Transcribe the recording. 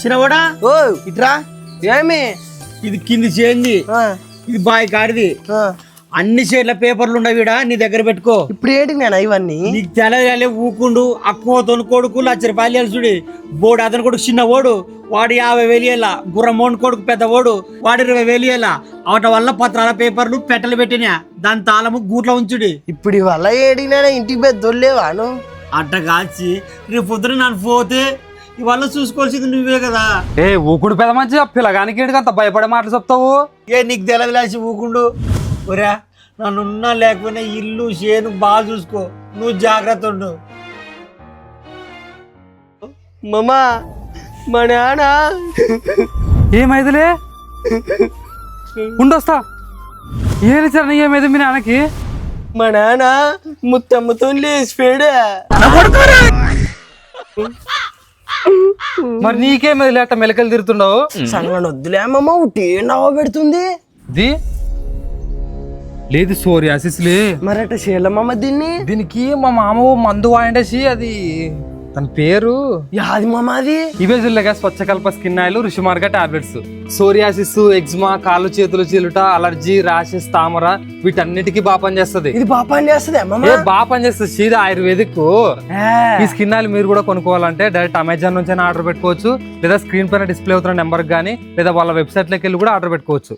చిన్నవాడా? ఓ. ఇట్రా. ఏమి? ఇది కింది చేయింది ఆ, ఇది బాయ్ కాడిది. ఆ. అన్ని షేర్ల పేపర్లు ఉండవు ఈడ నీ దగ్గర పెట్టుకో. ఇప్పుడు ఏంటి నేను ఇవన్నీ? నీకు తెలగాలే ఊకుండు అక్కువతోని కొడుకు లక్ష రూపాయలు తెలుసుడి బోడు అతని కొడుకు చిన్న ఓడు వాడు యాభై వేలు ఇయ్యాల. గుర్రమోన్ కొడుకు పెద్ద ఓడు వాడు ఇరవై వేలు ఇయ్యాల. అవట వల్ల పత్రాల పేపర్లు పెట్టలు పెట్టినా. దాని తాళము గూట్లో ఉంచుడి. ఇప్పుడు ఇవల్ల ఏడికి నేను ఇంటికి పెద్ద దొల్లేవాను? అట్ట కాచి రేపు పొద్దున నన్ను పోతే ఇవాళ చూసుకోవాల్సింది నువ్వే కదా. ఏ ఊకుడు పెద్ద మంచి పిల్లగానికి అంత భయపడే మాటలు చెప్తావు? ఏ నీకు తెలవిలాసి ఊకుండు. ఒరా నన్నున్నా లేకపోయినా ఇల్లు చేను బాగా చూసుకో. నువ్వు జాగ్రత్త ఉండు. మమ్మా మా నాన్న. ఏమైదులే ఉండొస్తా. ఏది సరే ఏమైంది మీ నాన్నకి? మా నాన్న ముత్తమ్మతో లేచిపోయాడు మరి నీకేమైంది లేట మెలకలు తిరుతుండవు సంగం వద్దులే అమ్మమ్మ ఉట్టి నవ్వ పెడుతుంది? ఇది లేదు సోరియాసిస్లే మరి అట్ట చేయలేమమ్మ దీన్ని? దీనికి మా మామ మందు వాడిండేసి అది తన పేరు? యాది మామ అది. ఇవే జిల్లగా Swachhakalpa skin oil Rishimarga tablets. Psoriasis eczema కాళ్ళు చేతులు చీలుట అలర్జీ ర్యాషెస్ తామర వీటన్నిటికీ బాగా పనిచేస్తుంది. ఇది బాగా పని చేస్తుంది బాగా పనిచేస్తుంది. సీదా ఆయుర్వేదిక్ ఈ స్కిన్ ఆయిల్ మీరు కూడా కొనుక్కోవాలంటే డైరెక్ట్ అమెజాన్ నుంచి ఆర్డర్ పెట్టుకోవచ్చు. లేదా స్క్రీన్ పైన డిస్ప్లే అవుతున్న నెంబర్ కానీ లేదా వాళ్ళ వెబ్సైట్లోకి వెళ్ళి కూడా ఆర్డర్ పెట్టుకోవచ్చు.